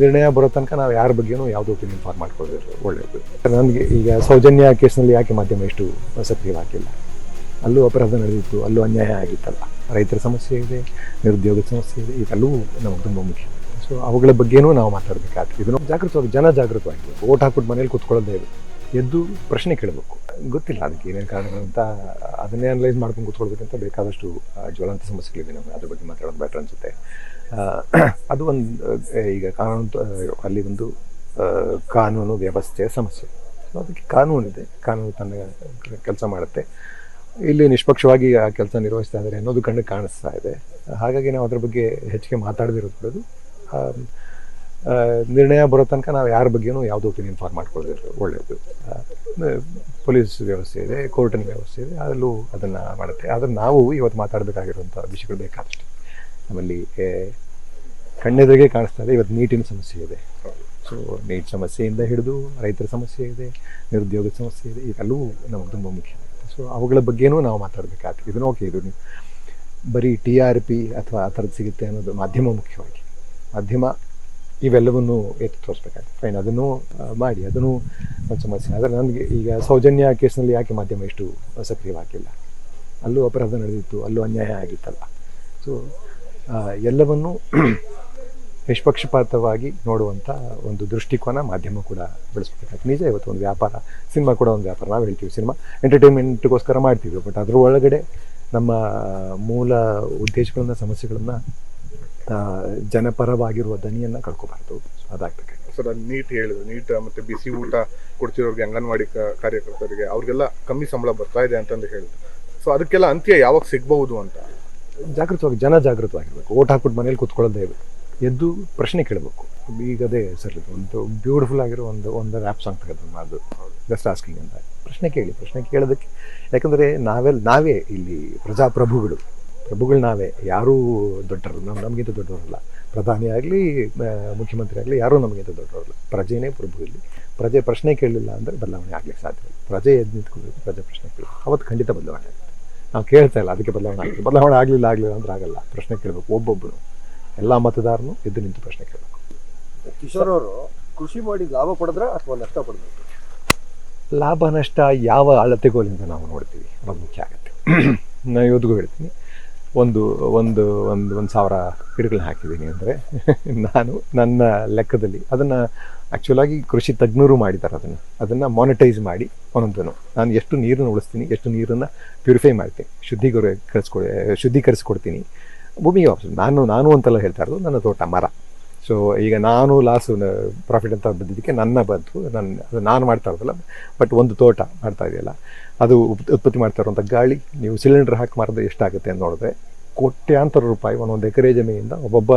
ನಿರ್ಣಯ ಬರೋ ತನಕ ನಾವು ಯಾರ ಬಗ್ಗೆನೂ ಯಾವುದೋ ಒಪಿನಿಯನ್ ಫಾರ್ಮ್ ಮಾಡ್ಕೊಳ್ಬೇಕು ಒಳ್ಳೆಯದು ನನಗೆ ಈಗ ಸೌಜನ್ಯ ಕೇಸ್ನಲ್ಲಿ ಯಾಕೆ ಮಾಧ್ಯಮ ಎಷ್ಟು ಸಕ್ರಿಯವಾಗಿಲ್ಲ ಅಲ್ಲೂ ಅಪರಾಧ ನಡೆದಿತ್ತು, ಅಲ್ಲೂ ಅನ್ಯಾಯ ಆಗಿತ್ತಲ್ಲ. ರೈತರ ಸಮಸ್ಯೆ ಇದೆ, ನಿರುದ್ಯೋಗದ ಸಮಸ್ಯೆ ಇದೆ, ಇದೆಲ್ಲವೂ ನಮಗೆ ತುಂಬ ಮುಖ್ಯ. ಸೊ ಅವುಗಳ ಬಗ್ಗೆನೂ ನಾವು ಮಾತಾಡಬೇಕಾಗ್ತದೆ. ಇದನ್ನು ಜಾಗೃತವಾಗಿ, ಜನ ಜಾಗೃತವಾಗಿರ್ಬೇಕು ಓಟ್ ಹಾಕ್ಬಿಟ್ಟು ಮನೇಲಿ ಕೂತ್ಕೊಳ್ಳೋದೇ ಇದೆ ಎದ್ದು ಪ್ರಶ್ನೆ ಕೇಳಬೇಕು. ಗೊತ್ತಿಲ್ಲ ಅದಕ್ಕೆ ಏನೇನು ಅಂತ, ಅದನ್ನೇ ಅನಲೈಸ್ ಮಾಡ್ಕೊಂಡು ಕೂತ್ಕೊಳ್ಬೇಕಂತ ಬೇಕಾದಷ್ಟು ಜ್ವಲಂತ ಸಮಸ್ಯೆಗಳಿವೆ ನಮಗೆ. ಅದ್ರ ಬಗ್ಗೆ ಮಾತಾಡೋದು ಬೆಟರ್ ಅನಿಸುತ್ತೆ. ಅದು ಒಂದು ಈಗ ಕಾನೂನು ಅಲ್ಲಿ ಒಂದು ಕಾನೂನು ವ್ಯವಸ್ಥೆಯ ಸಮಸ್ಯೆ. ಅದಕ್ಕೆ ಕಾನೂನಿದೆ ಕಾನೂನು ತನ್ನ ಕೆಲಸ ಮಾಡುತ್ತೆ. ಇಲ್ಲಿ ನಿಷ್ಪಕ್ಷವಾಗಿ ಆ ಕೆಲಸ ನಿರ್ವಹಿಸ್ತಾ ಇದ್ದಾರೆ ಅನ್ನೋದು ಕಂಡು ಕಾಣಿಸ್ತಾ ಇದೆ. ಹಾಗಾಗಿ ನಾವು ಅದ್ರ ಬಗ್ಗೆ ಹೆಚ್ಚಿಗೆ ಮಾತಾಡದಿರೋದು ನಿರ್ಣಯ ಬರೋ ತನಕ ನಾವು ಯಾರ ಬಗ್ಗೆನೂ ಯಾವುದೋ ಒಪಿನಿಯನ್ ಫಾರ್ಮ್ ಮಾಡ್ಕೊಳ್ಳೋದು ಒಳ್ಳೆಯದು ಪೊಲೀಸ್ ವ್ಯವಸ್ಥೆ ಇದೆ, ಕೋರ್ಟಿನ ವ್ಯವಸ್ಥೆ ಇದೆ. ಅದರಲ್ಲೂ ಅದನ್ನು ಮಾಡುತ್ತೆ. ಆದರೆ ನಾವು ಇವತ್ತು ಮಾತಾಡಬೇಕಾಗಿರುವಂಥ ವಿಷಯಗಳು ಬೇಕಾದಷ್ಟು. ನಮ್ಮಲ್ಲಿ ಕಣ್ಣೆದುರಿಗೆ ಕಾಣಿಸ್ತಾ ಇದೆ. ಇವತ್ತು ನೀಟಿನ ಸಮಸ್ಯೆ ಇದೆ. ಸೊ ನೀಟ್ ಸಮಸ್ಯೆಯಿಂದ ಹಿಡಿದು ರೈತರ ಸಮಸ್ಯೆ ಇದೆ ನಿರುದ್ಯೋಗ ಸಮಸ್ಯೆ ಇದೆ ಇವೆಲ್ಲವೂ ನಮಗೆ ತುಂಬ ಮುಖ್ಯ. ಸೊ ಅವುಗಳ ಬಗ್ಗೆನೂ ನಾವು ಮಾತಾಡಬೇಕಾಗ್ತದೆ. ಇದನ್ನು ಓಕೆ ಇದು ನೀವು ಬರೀ ಟಿ ಆರ್ ಪಿ ಅಥವಾ ಆ ಥರದ್ದು ಸಿಗುತ್ತೆ ಅನ್ನೋದು ಮಾಧ್ಯಮ ಮುಖ್ಯವಾಗಿ. ಮಾಧ್ಯಮ ಇವೆಲ್ಲವನ್ನೂ ಎತ್ತಿ ತೋರಿಸ್ಬೇಕಾಗ್ತದೆ. ಫೈನ್ ಅದನ್ನು ಮಾಡಿ ಅದನ್ನು ಒಂದು ಸಮಸ್ಯೆ. ಆದರೆ ನನಗೆ ಈಗ ಸೌಜನ್ಯ ಕೇಸ್ನಲ್ಲಿ ಯಾಕೆ ಮಾಧ್ಯಮ ಎಷ್ಟು ಸಕ್ರಿಯವಾಗಿಲ್ಲ ಅಲ್ಲೂ ಅಪರಾಧ ನಡೆದಿತ್ತು ಅಲ್ಲೂ ಅನ್ಯಾಯ ಆಗಿತ್ತಲ್ಲ. ಸೊ ಎಲ್ಲವನ್ನು ನಿಷ್ಪಕ್ಷಪಾತವಾಗಿ ನೋಡುವಂಥ ಒಂದು ದೃಷ್ಟಿಕೋನ ಮಾಧ್ಯಮ ಕೂಡ ಬೆಳೆಸ್ಬೇಕಾಗ್ತದೆ ನಿಜ ಇವತ್ತು ಒಂದು ವ್ಯಾಪಾರ ಸಿನಿಮಾ ಕೂಡ ಒಂದು ವ್ಯಾಪಾರ. ನಾವು ಹೇಳ್ತೀವಿ ಸಿನಿಮಾ. ಎಂಟರ್ಟೈನ್ಮೆಂಟ್ಗೋಸ್ಕರ ಮಾಡ್ತೀವಿ ಬಟ್ ಅದ್ರ ಒಳಗಡೆ ನಮ್ಮ ಮೂಲ ಉದ್ದೇಶಗಳನ್ನು ಸಮಸ್ಯೆಗಳನ್ನು ಜನಪರವಾಗಿರುವ ದನಿಯನ್ನು ಕಳ್ಕೊಬಾರ್ದು. ಸೊ ಅದಾಗಬೇಕಾಗಿದೆ ಸರ್ ಅಲ್ಲಿ ನೀಟ್ ಹೇಳಿದ್ರು ನೀಟ್ ಮತ್ತೆ ಬಿಸಿ ಊಟ ಕೊಡ್ತಿರೋರಿಗೆ ಅಂಗನವಾಡಿ ಕಾರ್ಯಕರ್ತರಿಗೆ ಅವ್ರಿಗೆಲ್ಲ ಕಮ್ಮಿ ಸಂಬಳ ಬರ್ತಾ ಇದೆ ಅಂತಂದು ಹೇಳಿದ್ರು ಸೊ ಅದಕ್ಕೆಲ್ಲ ಅಂತ್ಯ ಯಾವಾಗ ಸಿಗಬಹುದು ಅಂತ? ಜಾಗೃತವಾಗಿ ಜನ ಜಾಗೃತವಾಗಿರ್ಬೇಕು. ಓಟ್ ಹಾಕ್ಬಿಟ್ಟು ಮನೇಲಿ ಕುತ್ಕೊಳ್ಳೋದೇ ಇದು ಎದ್ದು ಪ್ರಶ್ನೆ ಕೇಳಬೇಕು. ಈಗ ಅದೇ ಸರ್, ಒಂದು ಬ್ಯೂಟಿಫುಲ್ ಆಗಿರೋ ಒಂದು ಒಂದು ರ್ಯಾಪ್ ಸಾಂಗ್ ತಗೋದು ಅದು. ಜಸ್ಟ್ ಆಸ್ಕಿಂಗ್ ಅಂತ. ಪ್ರಶ್ನೆ ಕೇಳಿ, ಪ್ರಶ್ನೆ ಕೇಳೋದಕ್ಕೆ. ಯಾಕಂದರೆ ನಾವೆಲ್ಲ ನಾವೇ ಇಲ್ಲಿ ಪ್ರಜಾಪ್ರಭುಗಳು. ಪ್ರಭುಗಳು ನಾವೇ. ಯಾರೂ ದೊಡ್ಡರು ನಾವು ನಮಗಿಂತ ದೊಡ್ಡವರಲ್ಲ ಪ್ರಧಾನಿ ಆಗಲಿ ಮುಖ್ಯಮಂತ್ರಿ ಆಗಲಿ, ಯಾರೂ ನಮಗಿಂತ ದೊಡ್ಡವರಲ್ಲ ಪ್ರಜೆನೇ ಪ್ರಭು ಇಲ್ಲಿ. ಪ್ರಜೆ ಪ್ರಶ್ನೆ ಕೇಳಲಿಲ್ಲ ಅಂದರೆ ಬದಲಾವಣೆ ಆಗಲಿಕ್ಕೆ ಸಾಧ್ಯ ಪ್ರಜೆ ಎದ್ದು ನಿಂತ್ಕೊಳ್ಬೇಕು ಪ್ರಜೆ ಪ್ರಶ್ನೆ ಕೇಳಿ, ಅವತ್ತು ಖಂಡಿತ ಬದಲಾವಣೆ ಆಗುತ್ತೆ. ನಾವು ಕೇಳ್ತಾ ಇಲ್ಲ, ಅದಕ್ಕೆ ಬದಲಾವಣೆ ಆಗಲಿ, ಬದಲಾವಣೆ ಆಗಲಿಲ್ಲ ಆಗಲಿಲ್ಲ ಅಂದ್ರೆ ಆಗಲ್ಲ. ಪ್ರಶ್ನೆ ಕೇಳಬೇಕು ಒಬ್ಬೊಬ್ಬರು ಎಲ್ಲ ಮತದಾರನು ಎದ್ದು ನಿಂತು ಪ್ರಶ್ನೆ ಕೇಳಬೇಕು. ಕಿಶೋರ್ ಅವರು ಕೃಷಿ ಮಾಡಿ ಲಾಭ ಪಡೆದ್ರ ಅಥವಾ ನಷ್ಟ ಪಡೆದ್ರ ಲಾಭ ನಷ್ಟ ಯಾವ ಅಳತೆಗೋಲಿಂದ ನಾವು ನೋಡ್ತೀವಿ ಅನ್ನೋದು ಮುಖ್ಯ ಆಗುತ್ತೆ. ನಾನು ಇವತ್ತಿಗೂ ಹೇಳ್ತೀನಿ. ಒಂದು ಒಂದು ಒಂದು ಒಂದು ಸಾವಿರ ಗಿಡಗಳನ್ನ ಹಾಕಿದ್ದೀನಿ ಅಂದರೆ ನಾನು ನನ್ನ ಲೆಕ್ಕದಲ್ಲಿ ಅದನ್ನು ಆ್ಯಕ್ಚುಲಾಗಿ ಕೃಷಿ ತಜ್ಞರು ಮಾಡಿದ್ದಾರೆ ಅದನ್ನು. ಅದನ್ನು ಮಾನಿಟೈಸ್ ಮಾಡಿ ಒಂದೊಂದನ್ನು. ನಾನು ಎಷ್ಟು ನೀರನ್ನು ಉಳಿಸ್ತೀನಿ ಎಷ್ಟು ನೀರನ್ನು ಪ್ಯೂರಿಫೈ ಮಾಡ್ತೀನಿ ಶುದ್ಧೀಕರ ಕಳಿಸ್ಕೊಡಿ ಶುದ್ಧೀಕರಿಸ್ಕೊಡ್ತೀನಿ. ಭೂಮಿಗೆ ವಾಪಸ್ ನಾನು ನಾನು ಅಂತೆಲ್ಲ ಹೇಳ್ತಾ ಇರೋದು ನನ್ನ ತೋಟ, ಮರ. ಸೊ ಈಗ ನಾನು ಲಾಸು ಪ್ರಾಫಿಟ್ ಅಂತ ಬಂದಿದ್ದಕ್ಕೆ ನನ್ನ ಬಂತು ನನ್ನ ಅದು ನಾನು ಮಾಡ್ತಾ ಇರೋದಲ್ಲ ಬಟ್ ಒಂದು ತೋಟ ಮಾಡ್ತಾ ಇದೆಯಲ್ಲ, ಅದು ಉತ್- ಉತ್ಪತ್ತಿ ಮಾಡ್ತಾ ಇರುವಂಥ ಗಾಳಿ, ನೀವು ಸಿಲಿಂಡರ್ ಹಾಕಿ ಮಾರಿದ್ರೆ ಎಷ್ಟಾಗುತ್ತೆ ಅಂತ ನೋಡಿದ್ರೆ, ಕೋಟ್ಯಾಂತರ ರೂಪಾಯಿ, ಒಂದೊಂದು ಎಕರೆ ಜಮೀನಿಂದ ಒಬ್ಬೊಬ್ಬ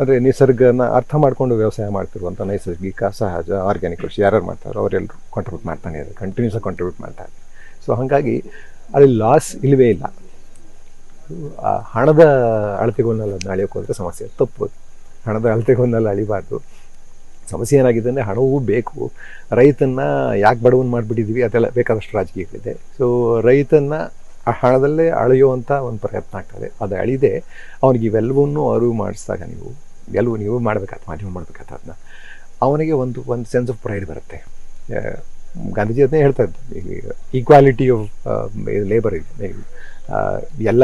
ಅಂದರೆ ನಿಸರ್ಗನ ಅರ್ಥ ಮಾಡಿಕೊಂಡು ವ್ಯವಸಾಯ ಮಾಡ್ತಿರುವಂಥ ನೈಸರ್ಗಿಕ, ಸಹಜ ಆರ್ಗ್ಯಾನಿಕ್ ಕೃಷಿ, ಯಾರ್ಯಾರು ಮಾಡ್ತಾರೋ, ಅವರೆಲ್ಲರೂ ಕಾಂಟ್ರಿಬ್ಯೂಟ್ ಮಾಡ್ತಾನೆ ಇದ್ದಾರೆ ಕಂಟಿನ್ಯೂಸ್ ಆಗಿ ಕಾಂಟ್ರಿಬ್ಯೂಟ್ ಮಾಡ್ತಾರೆ ಸೊ ಹಾಗಾಗಿ, ಅಲ್ಲಿ ಲಾಸ್ ಇಲ್ಲವೇ ಇಲ್ಲ. ಆ ಹಣದ ಅಳತೆಗೋಲ್ನಲ್ಲಿ ಅದನ್ನ ಅಳೆಯೋಕೆ ಹೋದರೆ ಸಮಸ್ಯೆ. ತಪ್ಪು. ಹಣದ ಅಳತೆಗೋಲ್ನಲ್ಲಿ ಅಳಿಬಾರ್ದು. ಸಮಸ್ಯೆ ಏನಾಗಿದೆ ಅಂದರೆ ಹಣವೂ ಬೇಕು. ರೈತನ್ನ ಯಾಕೆ ಬಡವನ್ ಮಾಡಿಬಿಟ್ಟಿದ್ವಿ, ಅದೆಲ್ಲ ಬೇಕಾದಷ್ಟು ರಾಜಕೀಯಗಳಿದೆ. ಸೊ ರೈತನ್ನ ಆ ಹಣದಲ್ಲೇ ಅಳೆಯುವಂಥ ಒಂದು ಪ್ರಯತ್ನ ಆಗ್ತದೆ. ಅದು ಅಳಿದೆ, ಅವನಿಗೆ ಇವೆಲ್ಲವನ್ನೂ ಅರಿವು ಮಾಡಿಸಿದಾಗ ನೀವು, ಎಲ್ಲವೂ ನೀವು ಮಾಡಬೇಕಾದ, ಮಾಧ್ಯಮ ಮಾಡಬೇಕಾದ ಅದನ್ನ ಅವನಿಗೆ ಒಂದು ಒಂದು ಸೆನ್ಸ್ ಆಫ್ ಪ್ರೈಡ್ ಬರುತ್ತೆ. ಗಾಂಧೀಜಿ ಅದನ್ನೇ ಹೇಳ್ತಾ ಇದ್ದ. ಈಕ್ವಾಲಿಟಿ ಆಫ್ ಲೇಬರ್ ಇದೆ. ಎಲ್ಲ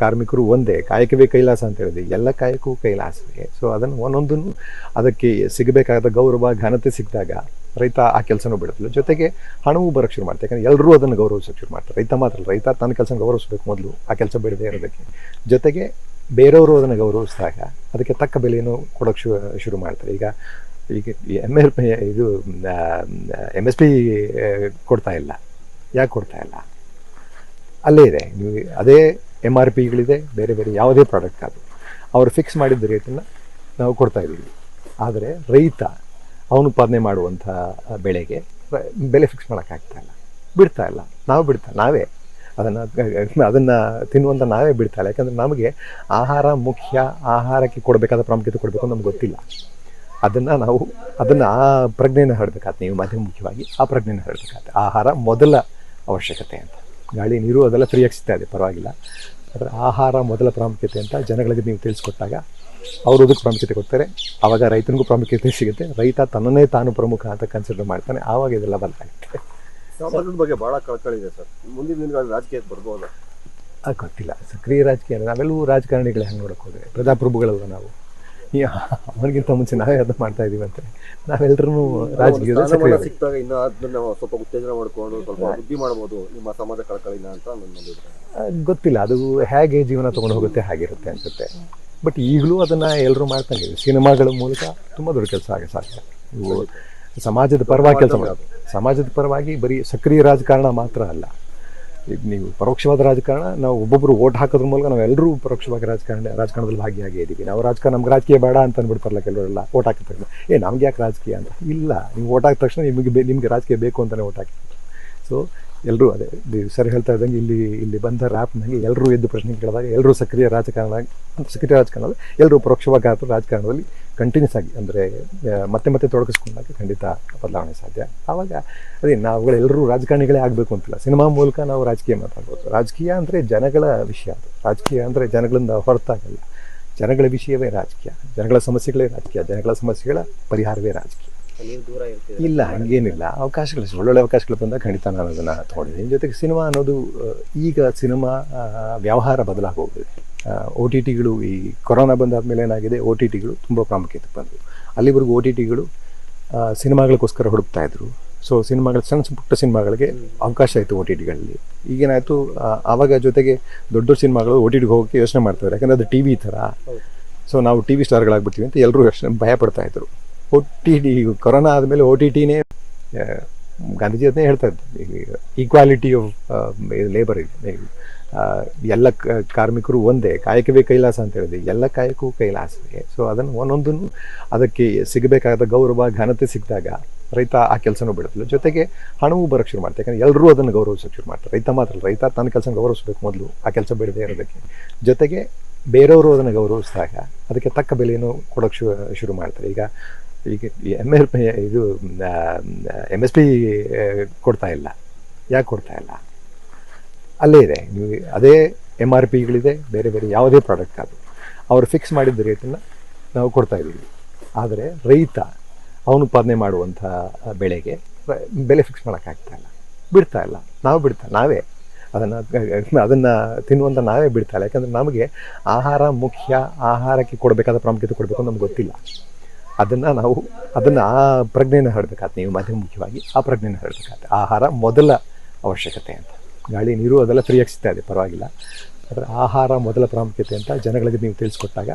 ಕಾರ್ಮಿಕರು ಒಂದೇ, ಕಾಯಕವೇ ಕೈಲಾಸ ಅಂತ ಹೇಳಿದೆ ಎಲ್ಲ ಕಾಯಕವೂ ಕೈಲಾಸವೇ. ಸೊ ಅದನ್ನು ಒಂದೊಂದನ್ನು ಅದಕ್ಕೆ ಸಿಗಬೇಕಾದ ಗೌರವ, ಘನತೆ ಸಿಕ್ಕಿದಾಗ ರೈತ ಆ ಕೆಲಸನೂ ಬಿಡುತ್ತಿಲ್ಲ ಜೊತೆಗೆ ಹಣವೂ ಬರೋಕ್ಕೆ ಶುರು ಮಾಡ್ತಾರೆ. ಯಾಕಂದರೆ ಎಲ್ಲರೂ ಅದನ್ನು ಗೌರವಿಸೋಕೆ ಶುರು ಮಾಡ್ತಾರೆ. ರೈತ ಮಾತ್ರ ರೈತ ತನ್ನ ಕೆಲಸ ಗೌರವಿಸ್ಬೇಕು ಮೊದಲು. ಆ ಕೆಲಸ ಬಿಡದೇ ಇರೋದಕ್ಕೆ. ಜೊತೆಗೆ ಬೇರೆಯವರು ಅದನ್ನು ಗೌರವಿಸಿದಾಗ ಅದಕ್ಕೆ ತಕ್ಕ ಬೆಲೆಯನ್ನು ಕೊಡೋಕ್ಕೆ ಶು, ಶುರು ಮಾಡ್ತಾರೆ. ಈಗ ಈಗ ಎಂ ಎಲ್ ಇದು ಎಂ ಎಸ್ ಪಿ ಕೊಡ್ತಾ ಇಲ್ಲ. ಯಾಕೆ ಕೊಡ್ತಾ ಇಲ್ಲ? ಅಲ್ಲೇ ಇದೆ. ನೀವು ಅದೇ ಎಂ ಆರ್ ಪಿಗಳಿದೆ ಬೇರೆ ಬೇರೆ ಯಾವುದೇ ಪ್ರಾಡಕ್ಟ್ ಅದು ಅವರು ಫಿಕ್ಸ್ ಮಾಡಿದ್ದ ರೇಟನ್ನು ನಾವು ಕೊಡ್ತಾ ಇದ್ದೀವಿ. ಆದರೆ ರೈತ, ಅವನು ಉತ್ಪಾದನೆ ಮಾಡುವಂಥ ಬೆಳೆಗೆ ಬೆಲೆ ಫಿಕ್ಸ್ ಮಾಡೋಕ್ಕಾಗ್ತಾ ಇಲ್ಲ. ಬಿಡ್ತಾ ಇಲ್ಲ. ನಾವು ಬಿಡ್ತಾ, ನಾವೇ. ಅದನ್ನು ಅದನ್ನು ತಿನ್ನುವಂಥ ನಾವೇ ಬಿಡ್ತಾ ಇಲ್ಲ. ಯಾಕಂದರೆ ನಮಗೆ ಆಹಾರ ಮುಖ್ಯ, ಆಹಾರಕ್ಕೆ ಕೊಡಬೇಕಾದ ಪ್ರಾಮುಖ್ಯತೆ ಕೊಡಬೇಕು ನಮ್ಗೆ ಗೊತ್ತಿಲ್ಲ. ಅದನ್ನು ನಾವು, ಅದನ್ನು ಆ ಪ್ರಜ್ಞೆನ ಹೇಳಬೇಕಾಗ್ತದೆ ನೀವು ಮಾಧ್ಯಮ ಮುಖ್ಯವಾಗಿ ಆ ಪ್ರಜ್ಞೆನ ಹೇಳಬೇಕಾಗ್ತದೆ ಆಹಾರ ಮೊದಲ ಅವಶ್ಯಕತೆ ಅಂತ. ಗಾಳಿ ನೀರು ಅದೆಲ್ಲ ಫ್ರೀಯಾಗಿ ಸಿಗ್ತಾ ಇದೆ ಪರವಾಗಿಲ್ಲ. ಆದರೆ ಆಹಾರ ಮೊದಲ ಪ್ರಾಮುಖ್ಯತೆ ಅಂತ ಜನಗಳಿಗೆ ನೀವು ತಿಳಿಸ್ಕೊಟ್ಟಾಗ ಅವರು ಅದಕ್ಕೆ ಪ್ರಾಮುಖ್ಯತೆ ಕೊಡ್ತಾರೆ. ಆವಾಗ ರೈತನಿಗೂ ಪ್ರಾಮುಖ್ಯತೆ ಸಿಗುತ್ತೆ. ರೈತ ತನ್ನನ್ನೇ ತಾನು ಪ್ರಮುಖ ಅಂತ ಕನ್ಸಿಡರ್ ಮಾಡ್ತಾನೆ. ಆವಾಗ ಇದೆಲ್ಲ ಬದಲಾಗುತ್ತೆ. ಸಮಾಜದ ಬಗ್ಗೆ ಭಾಳ ಕಳಕಳಿ ಇದೆ ಸರ್. ಮುಂದಿನ ದಿನಗಳಲ್ಲಿ ರಾಜಕೀಯಕ್ಕೆ ಬರ್ಬೋದು? ಅದು ಗೊತ್ತಿಲ್ಲ. ಸಕ್ರಿಯ ರಾಜಕೀಯ ನಾವೆಲ್ಲವೂ ರಾಜಕಾರಣಿಗಳೇ ಹಂಗೆ ನೋಡೋಕೆ ಹೋದರೆ. ಪ್ರಜಾಪ್ರಭುಗಳಲ್ಲ ನಾವು. ಅವನಿಗಿಂತ ಮುಂಚೆ ನಾವೇ ಅದನ್ನ ಮಾಡ್ತಾ ಇದೀವಿ ಅಂತ ನಾವೆಲ್ಲರೂ ಸಕ್ರಿಯ ಸಿಕ್ಕಿದಾಗ ಇನ್ನು ಅದನ್ನ ಸ್ವಲ್ಪ ಉತ್ತೇಜನ ಮಾಡ್ಕೊಂಡು ಸ್ವಲ್ಪ ಬುದ್ಧಿ ಮಾಡ್ಬೋದು ನಿಮ್ಮ ಸಮಾಜ ಕಳಕಳಿನ ಅಂತ ನನ್ನ ಅದ್ ಗೊತ್ತಿಲ್ಲ ಅದು ಹೇಗೆ ಜೀವನ ತಗೊಂಡು ಹೋಗುತ್ತೆ ಹಾಗಿರುತ್ತೆ ಅನ್ಸುತ್ತೆ. ಬಟ್ ಈಗಲೂ ಅದನ್ನ ಎಲ್ಲರೂ ಮಾಡ್ತಾ ಇದ್ದೀವಿ. ಸಿನಿಮಾಗಳ ಮೂಲಕ ತುಂಬಾ ದೊಡ್ಡ ಕೆಲಸ ಆಗ ಸಾಧ್ಯ. ಸಮಾಜದ ಪರವಾಗಿ ಕೆಲಸ ಮಾಡೋದು. ಸಮಾಜದ ಪರವಾಗಿ ಬರೀ ಸಕ್ರಿಯ ರಾಜಕಾರಣ ಮಾತ್ರ ಅಲ್ಲ. ಈಗ ನೀವು ಪರೋಕ್ಷವಾದ ರಾಜಕಾರಣ, ನಾವು ಒಬ್ಬೊಬ್ಬರು ಓಟ್ ಹಾಕೋದ್ರ ಮೂಲಕ ನಾವು ಎಲ್ಲರೂ ಪರೋಕ್ಷವಾಗಿ ರಾಜಕಾರಣ, ರಾಜಕಾರಣದಲ್ಲಿ ಭಾಗಿಯಾಗಿ ಇದ್ದೀವಿ. ನಾವು ರಾಜಕಾರಣ ನಮ್ಗೆ ರಾಜಕೀಯ ಬೇಡ ಅಂತ ಅಂದ್ಬಿಡ್ತಾರಲ್ಲ ಕೆಲವರೆಲ್ಲ ಓಟ್ ಹಾಕಿದ ತಕ್ಷಣ. ಏ, ನಮ್ಗೆ ಯಾಕೆ ರಾಜಕೀಯ ಅಂತ? ಇಲ್ಲ, ನೀವು ಓಟ್ ಹಾಕಿದ ತಕ್ಷಣ ನಿಮಗೆ ನಿಮಗೆ ರಾಜಕೀಯ ಬೇಕು ಅಂತಲೇ ಓಟ್ ಹಾಕಿ ಸೊ ಎಲ್ಲರೂ ಅದೇ ಸರ್ ಹೇಳ್ತಾ ಇದ್ದಂಗೆ ಇಲ್ಲಿ ಇಲ್ಲಿ ಬಂದ ರ್ಯಾಪ್ನಲ್ಲಿ ಎಲ್ಲರೂ ಎದ್ದು ಪ್ರಶ್ನೆ ಕೇಳಿದಾಗ ಎಲ್ಲರೂ ಸಕ್ರಿಯ ರಾಜಕಾರಣ, ಸಕ್ರಿಯ ರಾಜಕಾರಣದಲ್ಲಿ ಎಲ್ಲರೂ ಪರೋಕ್ಷವಾಗಿ ರಾಜಕಾರಣದಲ್ಲಿ ಕಂಟಿನ್ಯೂಸ್ ಆಗಿ ಅಂದರೆ ಮತ್ತೆ ಮತ್ತೆ ತೊಡಗಿಸ್ಕೊಂಡಾಗ ಖಂಡಿತ ಬದಲಾವಣೆ ಸಾಧ್ಯ. ಆವಾಗ ಅದೇ ನಾವುಗಳೆಲ್ಲರೂ ರಾಜಕಾರಣಿಗಳೇ ಆಗಬೇಕು ಅಂತಿಲ್ಲ. ಸಿನಿಮಾ ಮೂಲಕ ನಾವು ರಾಜಕೀಯ ಮಾತಾಡ್ಬೋದು. ರಾಜಕೀಯ ಅಂದರೆ ಜನಗಳ ವಿಷಯ ಅದು. ರಾಜಕೀಯ ಅಂದರೆ ಜನಗಳಿಂದ ಹೊರತಾಗಲ್ಲ. ಜನಗಳ ವಿಷಯವೇ ರಾಜಕೀಯ. ಜನಗಳ ಸಮಸ್ಯೆಗಳೇ ರಾಜಕೀಯ. ಜನಗಳ ಸಮಸ್ಯೆಗಳ ಪರಿಹಾರವೇ ರಾಜಕೀಯ. ಇಲ್ಲ ಹಂಗೇನಿಲ್ಲ. ಅವಕಾಶಗಳು ಒಳ್ಳೊಳ್ಳೆ ಅವಕಾಶಗಳು ಬಂದಾಗ ಖಂಡಿತ ನಾನು ಅದನ್ನು ತೊಗೊಂಡಿದ್ದೀನಿ. ಜೊತೆಗೆ ಸಿನಿಮಾ ಅನ್ನೋದು ಈಗ ಸಿನಿಮಾ ವ್ಯವಹಾರ ವ್ಯವಹಾರ ಬದಲಾಗೋಗಿದೆ. ಓ ಟಿ ಟಿಗಳು ಈ ಕೊರೋನಾ ಬಂದಾದ್ಮೇಲೆ ಏನಾಗಿದೆ? ಓ ಟಿ ಟಿಗಳು ತುಂಬ ಪ್ರಾಮುಖ್ಯತೆ ಬಂದವು. ಅಲ್ಲಿವರೆಗೂ ಓ ಟಿ ಟಿಗಳು ಸಿನಿಮಾಗಳಿಗೋಸ್ಕರ ಹುಡುಕ್ತಾ ಇದ್ರು. ಸೊ ಸಿನಿಮಾಗಳ ಸಣ್ಣ ಸಣ್ಣ ಪುಟ್ಟ ಸಿನಿಮಾಗಳಿಗೆ ಅವಕಾಶ ಆಯಿತು ಓ ಟಿ ಟಿಗಳಲ್ಲಿ ಈಗೇನಾಯಿತು? ಆವಾಗ ಜೊತೆಗೆ ದೊಡ್ಡ ದೊಡ್ಡ ಸಿನಿಮಾಗಳು ಓ ಟಿ ಟಿಗೆ ಹೋಗೋಕ್ಕೆ ಯೋಚನೆ ಮಾಡ್ತಾರೆ ಯಾಕಂದರೆ ಅದು ಟಿ ವಿ ಥರ. ಸೊ ನಾವು ಟಿ ವಿ ಸ್ಟಾರ್ಗಳಾಗ್ಬಿಡ್ತೀವಿ ಅಂತ ಎಲ್ಲರೂ ಯೋಚನೆ ಭಯ ಪಡ್ತಾ ಇದ್ರು. ಓ ಟಿ ಟಿ ಕೊರೋನಾ ಆದಮೇಲೆ ಓ ಟಿ ಟಿನೇ ಗಾಂಧೀಜಿ ಅದನ್ನೇ ಹೇಳ್ತಾ ಇದ್ದೆ ಈಕ್ವಾಲಿಟಿ ಆಫ್ ಲೇಬರ್ ಇದೆ. ಎಲ್ಲ ಕಾರ್ಮಿಕರು ಒಂದೇ, ಕಾಯಕವೇ ಕೈಲಾಸ ಅಂತ ಹೇಳಿದೆ ಎಲ್ಲ ಕಾಯಕವೂ ಕೈಲಾಸವೇ. ಸೊ ಅದನ್ನು ಒಂದೊಂದನ್ನು ಅದಕ್ಕೆ ಸಿಗಬೇಕಾದ ಗೌರವ, ಘನತೆ ಸಿಕ್ಕಿದಾಗ ರೈತ ಆ ಕೆಲಸನೂ ಬಿಡುತ್ತಿಲ್ಲ. ಜೊತೆಗೆ ಹಣವೂ ಬರೋಕ್ಕೆ ಶುರು ಮಾಡ್ತಾರೆ. ಯಾಕಂದರೆ ಎಲ್ಲರೂ ಅದನ್ನು ಗೌರವಿಸೋಕೆ ಶುರು ಮಾಡ್ತಾರೆ. ರೈತ ಮಾತ್ರ ರೈತ ತನ್ನ ಕೆಲಸ ಗೌರವಿಸಬೇಕು ಮೊದಲು, ಆ ಕೆಲಸ ಬಿಡದೆ ಇರೋದಕ್ಕೆ. ಜೊತೆಗೆ ಬೇರೆಯವರು ಅದನ್ನು ಗೌರವಿಸಿದಾಗ ಅದಕ್ಕೆ ತಕ್ಕ ಬೆಲೆಯನ್ನು ಕೊಡೋಕ್ಕೆ ಶು, ಶುರು ಮಾಡ್ತಾರೆ. ಈಗ ಈಗ ಎಂ ಎಲ್ ಇದು ಎಂ ಎಸ್ ಪಿ ಕೊಡ್ತಾ ಇಲ್ಲ. ಯಾಕೆ ಕೊಡ್ತಾ ಇಲ್ಲ? ಅಲ್ಲೇ ಇದೆ. ಅದೇ ಎಂ ಆರ್ ಪಿಗಳಿದೆ ಬೇರೆ ಬೇರೆ ಯಾವುದೇ ಪ್ರಾಡಕ್ಟ್ ಅದು. ಅವರು ಫಿಕ್ಸ್ ಮಾಡಿದ್ದ ರೇಟನ್ನು ನಾವು ಕೊಡ್ತಾ ಇದ್ದೀವಿ. ಆದರೆ ರೈತ ಅವನು ಉತ್ಪಾದನೆ ಮಾಡುವಂಥ ಬೆಳೆಗೆ ಬೆಲೆ ಫಿಕ್ಸ್ ಮಾಡೋಕ್ಕಾಗ್ತಾ ಇಲ್ಲ. ಬಿಡ್ತಾ ಇಲ್ಲ. ನಾವು ಬಿಡ್ತಾ, ನಾವೇ ಅದನ್ನು ಅದನ್ನು ತಿನ್ನುವಂಥ ನಾವೇ ಬಿಡ್ತಾ ಇಲ್ಲ. ಯಾಕಂದರೆ ನಮಗೆ ಆಹಾರ ಮುಖ್ಯ, ಆಹಾರಕ್ಕೆ ಕೊಡಬೇಕಾದ ಪ್ರಾಮುಖ್ಯತೆ ಕೊಡಬೇಕು ನಮ್ಗೆ ಗೊತ್ತಿಲ್ಲ. ಅದನ್ನು ನಾವು, ಅದನ್ನು ಆ ಪ್ರಜ್ಞೆನ ಹರಡಬೇಕಾಗ್ತದೆ ನೀವು ಮಾಧ್ಯಮ ಮುಖ್ಯವಾಗಿ ಆ ಪ್ರಜ್ಞೆನ ಹರಡಬೇಕಾಗ್ತದೆ ಆಹಾರ ಮೊದಲ ಅವಶ್ಯಕತೆ ಅಂತ. ಗಾಳಿ ನೀರು ಅದೆಲ್ಲ ಫ್ರೀಯಾಗಿ ಸಿಗ್ತಾ ಇದೆ ಪರವಾಗಿಲ್ಲ. ಆದರೆ ಆಹಾರ ಮೊದಲ ಪ್ರಾಮುಖ್ಯತೆ ಅಂತ ಜನಗಳಿಗೆ ನೀವು ತಿಳಿಸ್ಕೊಟ್ಟಾಗ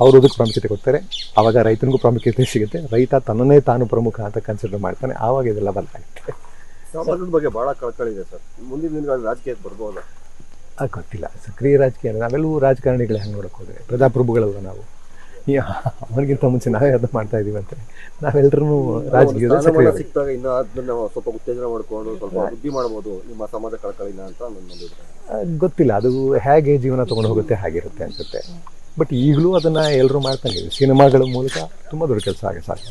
ಅವರು ಅದಕ್ಕೆ ಪ್ರಾಮುಖ್ಯತೆ ಕೊಡ್ತಾರೆ. ಆವಾಗ ರೈತನಿಗೂ ಪ್ರಾಮುಖ್ಯತೆ ಸಿಗುತ್ತೆ. ರೈತ ತನ್ನನ್ನೇ ತಾನು ಪ್ರಮುಖ ಅಂತ ಕನ್ಸಿಡರ್ ಮಾಡ್ತಾನೆ. ಆವಾಗ ಇದೆಲ್ಲ ಬದಲಾಗುತ್ತೆ. ಬಗ್ಗೆ ಭಾಳ ಕಳಕಳಿ ಇದೆ ಸರ್. ಮುಂದಿನ ದಿನಗಳಲ್ಲಿ ರಾಜಕೀಯಕ್ಕೆ ಬರ್ಬೋದು? ಅದು ಗೊತ್ತಿಲ್ಲ. ಸಕ್ರಿಯ ರಾಜಕೀಯ ನಾವೆಲ್ಲವೂ ರಾಜಕಾರಣಿಗಳೇ ಹಂಗೆ ಪ್ರದಾಪ್ರಭುಗಳೆಲ್ಲ ಹೋದರೆ. ಪ್ರಜಾಪ್ರಭುಗಳಲ್ಲ ನಾವು. ಈ ಅವನಿಗಿಂತ ಮುಂಚೆ ನಾವೇ ಅದನ್ನ ಮಾಡ್ತಾ ಇದೀವಿ ಅಂತ. ನಾವೆಲ್ಲರೂ ರಾಜಕೀಯ ಸಿಕ್ಕಾಗ ಇನ್ನು ಅದನ್ನ ಸ್ವಲ್ಪ ಉತ್ತೇಜನ ಮಾಡ್ಕೊಂಡು ಸ್ವಲ್ಪ ಬುದ್ಧಿ ಮಾಡಬಹುದು ನಿಮ್ಮ ಸಮಾಜ ಕಳಕಳಿನ ಅಂತ ನನ್ನ ಗೊತ್ತಿಲ್ಲ ಅದು ಹೇಗೆ ಜೀವನ ತಗೊಂಡು ಹೋಗುತ್ತೆ ಹಾಗಿರುತ್ತೆ ಅನ್ಸುತ್ತೆ. ಬಟ್ ಈಗಲೂ ಅದನ್ನ ಎಲ್ಲರೂ ಮಾಡ್ತಾನೆ ಸಿನಿಮಾಗಳ ಮೂಲಕ ತುಂಬಾ ದೊಡ್ಡ ಕೆಲಸ ಆಗ ಸಾಧ್ಯ.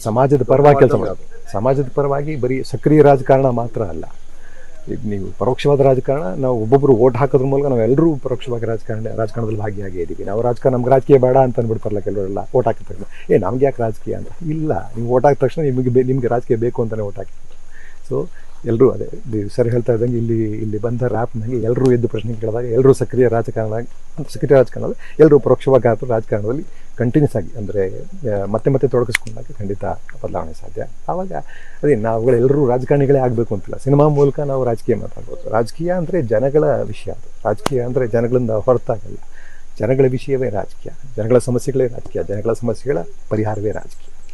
ಸಮಾಜದ ಪರವಾಗಿ ಕೆಲಸ ಮಾಡೋದು ಸಮಾಜದ ಪರವಾಗಿ ಬರೀ ಸಕ್ರಿಯ ರಾಜಕಾರಣ ಮಾತ್ರ ಅಲ್ಲ. ನೀವು ಪರೋಕ್ಷವಾದ ರಾಜಕಾರಣ, ನಾವು ಒಬ್ಬೊಬ್ಬರು ಓಟ್ ಹಾಕೋದ್ರ ಮೂಲಕ ನಾವೆಲ್ಲರೂ ಪರೋಕ್ಷವಾಗಿ ರಾಜಕಾರಣ, ರಾಜಕಾರಣದಲ್ಲಿ ಭಾಗಿಯಾಗಿ ಇದ್ದೀವಿ ನಾವು ರಾಜಕಾರಣ ನಮ್ಗೆ ರಾಜಕೀಯ ಬೇಡ ಅಂತ ಅಂದ್ಬಿಡ್ತಾರಲ್ಲ ಕೆಲವರೆಲ್ಲ ಓಟ್ ಹಾಕಿದ ತಕ್ಷಣ. ಏ, ನಮ್ಗೆ ಯಾಕೆ ರಾಜಕೀಯ ಅಂತ? ಇಲ್ಲ, ನೀವು ಓಟ್ ಹಾಕಿದ ತಕ್ಷಣ ನಿಮಗೆ ಬೇ- ನಿಮಗೆ ರಾಜಕೀಯ ಬೇಕು ಅಂತಲೇ ಓಟ್ ಹಾಕಿ ಸೊ ಎಲ್ಲರೂ ಅದೇ ಸರಿ ಹೇಳ್ತಾ ಇದ್ದಂಗೆ ಇಲ್ಲಿ ಇಲ್ಲಿ ಬಂದ ರ್ಯಾಪ್ನಾಗೆ ಎಲ್ಲರೂ ಎದ್ದು ಪ್ರಶ್ನೆ ಕೇಳಿದಾಗ ಎಲ್ಲರೂ ಸಕ್ರಿಯ ರಾಜಕಾರಣ, ಸಕ್ರಿಯ ರಾಜಕಾರಣದಲ್ಲಿ ಎಲ್ಲರೂ ಪರೋಕ್ಷವಾಗಿ ರಾಜಕಾರಣದಲ್ಲಿ ಕಂಟಿನ್ಯೂಸ್ ಆಗಿ, ಅಂದರೆ ಮತ್ತೆ ಮತ್ತೆ ತೊಡಗಿಸ್ಕೊಂಡಾಗ ಖಂಡಿತ ಬದಲಾವಣೆ ಸಾಧ್ಯ. ಆವಾಗ, ಅದೇ ನಾವುಗಳೆಲ್ಲರೂ ರಾಜಕಾರಣಿಗಳೇ ಆಗಬೇಕು ಅಂತಿಲ್ಲ. ಸಿನಿಮಾ ಮೂಲಕ ನಾವು ರಾಜಕೀಯ ಮಾತಾಡ್ಬೋದು. ರಾಜಕೀಯ ಅಂದರೆ ಜನಗಳ ವಿಷಯ ಅದು. ರಾಜಕೀಯ ಅಂದರೆ ಜನಗಳಿಂದ ಹೊರತಾಗಲ್ಲ. ಜನಗಳ ವಿಷಯವೇ ರಾಜಕೀಯ. ಜನಗಳ ಸಮಸ್ಯೆಗಳೇ ರಾಜಕೀಯ. ಜನಗಳ ಸಮಸ್ಯೆಗಳ ಪರಿಹಾರವೇ ರಾಜಕೀಯ.